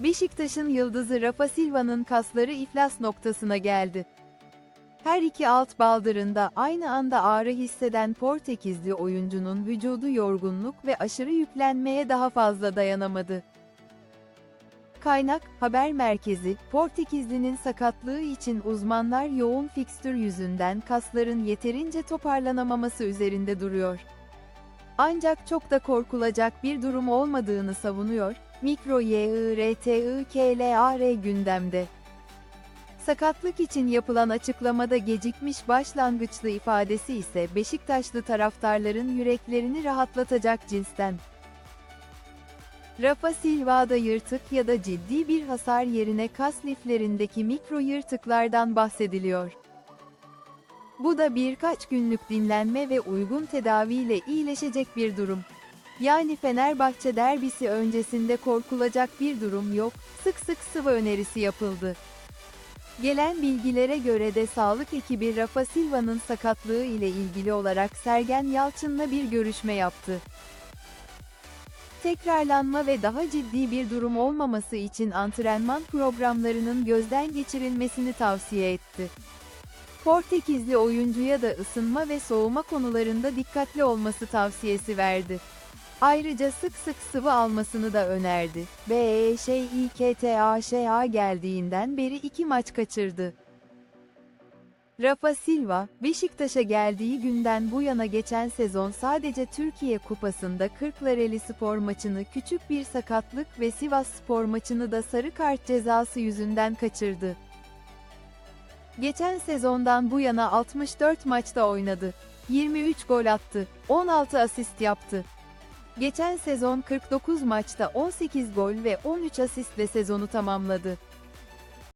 Beşiktaş'ın yıldızı Rafa Silva'nın kasları iflas noktasına geldi. Her iki alt baldırında aynı anda ağrı hisseden Portekizli oyuncunun vücudu yorgunluk ve aşırı yüklenmeye daha fazla dayanamadı. Kaynak, haber merkezi, Portekizli'nin sakatlığı için uzmanlar yoğun fikstür yüzünden kasların yeterince toparlanamaması üzerinde duruyor. Ancak çok da korkulacak bir durum olmadığını savunuyor, Mikro YIRTIKLAR gündemde. Sakatlık için yapılan açıklamada gecikmiş başlangıçlı ifadesi ise Beşiktaşlı taraftarların yüreklerini rahatlatacak cinsten. Rafa Silva'da yırtık ya da ciddi bir hasar yerine kas liflerindeki mikro yırtıklardan bahsediliyor. Bu da birkaç günlük dinlenme ve uygun tedaviyle iyileşecek bir durum. Yani Fenerbahçe derbisi öncesinde korkulacak bir durum yok, sık sık sıvı önerisi yapıldı. Gelen bilgilere göre de sağlık ekibi Rafa Silva'nın sakatlığı ile ilgili olarak Sergen Yalçın'la bir görüşme yaptı. Tekrarlanma ve daha ciddi bir durum olmaması için antrenman programlarının gözden geçirilmesini tavsiye etti. Portekizli oyuncuya da ısınma ve soğuma konularında dikkatli olması tavsiyesi verdi. Ayrıca sık sık sıvı almasını da önerdi. BEŞİKTAŞA geldiğinden beri iki maç kaçırdı. Rafa Silva, Beşiktaş'a geldiği günden bu yana geçen sezon sadece Türkiye Kupası'nda Kırklareli Spor maçını küçük bir sakatlık ve Sivas Spor maçını da sarı kart cezası yüzünden kaçırdı. Geçen sezondan bu yana 64 maçta oynadı. 23 gol attı, 16 asist yaptı. Geçen sezon 49 maçta 18 gol ve 13 asistle sezonu tamamladı.